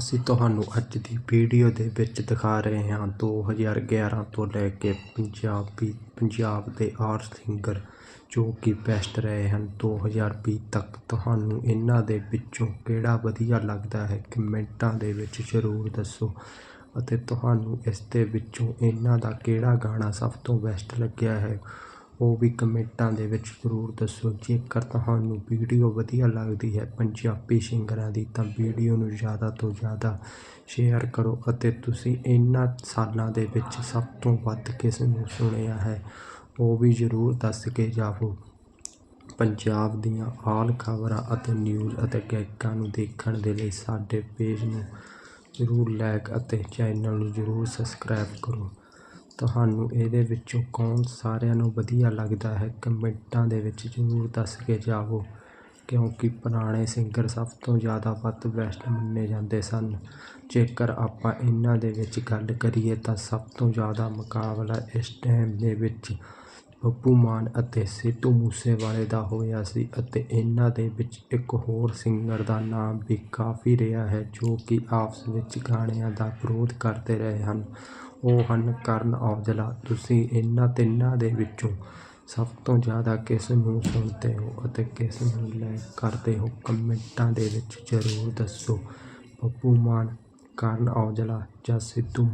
ਅਸੀਂ ਤੁਹਾਨੂੰ ਅੱਜ ਦੀ ਵੀਡੀਓ ਦੇ ਵਿੱਚ ਦਿਖਾ ਰਹੇ ਹਾਂ 2011 ਤੋਂ ਲੈ ਕੇ Punjabi, Punjab they are singer ਜੋ ਕਿ ਬੈਸਟ ਰਹੇ ਹਨ। 2020 ਤੱਕ ਤੁਹਾਨੂੰ ਇਹਨਾਂ ਦੇ ਵਿੱਚੋਂ ਕਿਹੜਾ ਵਧੀਆ ਲੱਗਦਾ ਹੈ ਕਮੈਂਟਾਂ ਦੇ ਵਿੱਚ ਜ਼ਰੂਰ ਦੱਸੋ ਅਤੇ ਤੁਹਾਨੂੰ ਇਸ ਦੇ ਵਿੱਚੋਂ ਇਹਨਾਂ ਦਾ ਕਿਹੜਾ ਗਾਣਾ ਸਭ ਤੋਂ ਬੈਸਟ ਲੱਗਿਆ ਹੈ ਉਹ ਵੀ ਕਮੈਂਟਾਂ ਦੇ ਵਿੱਚ ਜ਼ਰੂਰ ਦੱਸੋ। ਜੇਕਰ ਤੁਹਾਨੂੰ ਵੀਡੀਓ ਵਧੀਆ ਲੱਗਦੀ ਹੈ, ਪੰਜਾਬੀ ਸਿੰਗਰਾਂ ਦੀ, ਤਾਂ ਵੀਡੀਓ ਨੂੰ ਜ਼ਿਆਦਾ ਤੋਂ ਜ਼ਿਆਦਾ ਸ਼ੇਅਰ ਕਰੋ ਅਤੇ ਤੁਸੀਂ ਇਹਨਾਂ ਸਾਲਾਂ ਦੇ ਵਿੱਚ ਸਭ ਤੋਂ ਵੱਧ ਕਿਸ ਨੂੰ ਸੁਣਿਆ ਹੈ, ਉਹ ਵੀ ਜ਼ਰੂਰ ਦੱਸ ਕੇ ਜਾਵੋ। ਪੰਜਾਬ ਦੀਆਂ ਆਲ ਖਬਰਾਂ ਅਤੇ ਨਿਊਜ਼ ਅਤੇ ਗਾਇਕਾਂ ਨੂੰ ਦੇਖਣ ਦੇ ਲਈ ਸਾਡੇ ਪੇਜ ਨੂੰ ਜ਼ਰੂਰ ਲਾਈਕ ਅਤੇ ਚੈਨਲ ਨੂੰ ਜ਼ਰੂਰ ਸਬਸਕ੍ਰਾਈਬ ਕਰੋ। ਤੁਹਾਨੂੰ ਇਹਦੇ ਵਿੱਚੋਂ ਕੌਣ ਸਾਰਿਆਂ ਨੂੰ ਵਧੀਆ ਲੱਗਦਾ ਹੈ, ਕਮੈਂਟਾਂ ਦੇ ਵਿੱਚ ਜ਼ਰੂਰ ਦੱਸ ਕੇ ਜਾਵੋ। ਕਿਉਂਕਿ ਪੁਰਾਣੇ ਸਿੰਗਰ ਸਭ ਤੋਂ ਜ਼ਿਆਦਾ ਵੱਧ ਬੈਸਟ ਮੰਨੇ ਜਾਂਦੇ ਸਨ। ਜੇਕਰ ਆਪਾਂ ਇਹਨਾਂ ਦੇ ਵਿੱਚ ਗੱਲ ਕਰੀਏ ਤਾਂ ਸਭ ਤੋਂ ਜ਼ਿਆਦਾ ਮੁਕਾਬਲਾ ਇਸ ਟਾਈਮ ਦੇ ਵਿੱਚ ਬੱਬੂ ਮਾਨ ਅਤੇ ਸਿੱਧੂ ਮੂਸੇਵਾਲੇ ਦਾ ਹੋਇਆ ਸੀ ਅਤੇ ਇਹਨਾਂ ਦੇ ਵਿੱਚ ਇੱਕ ਹੋਰ ਸਿੰਗਰ ਦਾ ਨਾਮ ਵੀ ਕਾਫੀ ਰਿਹਾ ਹੈ ਜੋ ਕਿ ਆਪਸ ਵਿੱਚ ਗਾਣਿਆਂ ਦਾ ਵਿਰੋਧ ਕਰਦੇ ਰਹੇ ਹਨ। ਉਹ ਹਨ ਕਰਨ ਔਜਲਾ। ਤੁਸੀਂ ਇਹਨਾਂ ਤਿੰਨਾਂ ਦੇ ਵਿੱਚੋਂ ਸਭ ਤੋਂ ਜ਼ਿਆਦਾ ਕਿਸ ਨੂੰ ਸੁਣਦੇ ਹੋ ਅਤੇ ਕਿਸ ਨੂੰ ਲਾਈਕ ਕਰਦੇ ਹੋ? ਕਮੈਂਟਾਂ ਦੇ ਵਿੱਚ ਜ਼ਰੂਰ ਦੱਸੋ। ਬੱਬੂ ਮਾਨ ਕਰਨ ਔਜਲਾ ਜਾਂ ਸਿੱਧੂ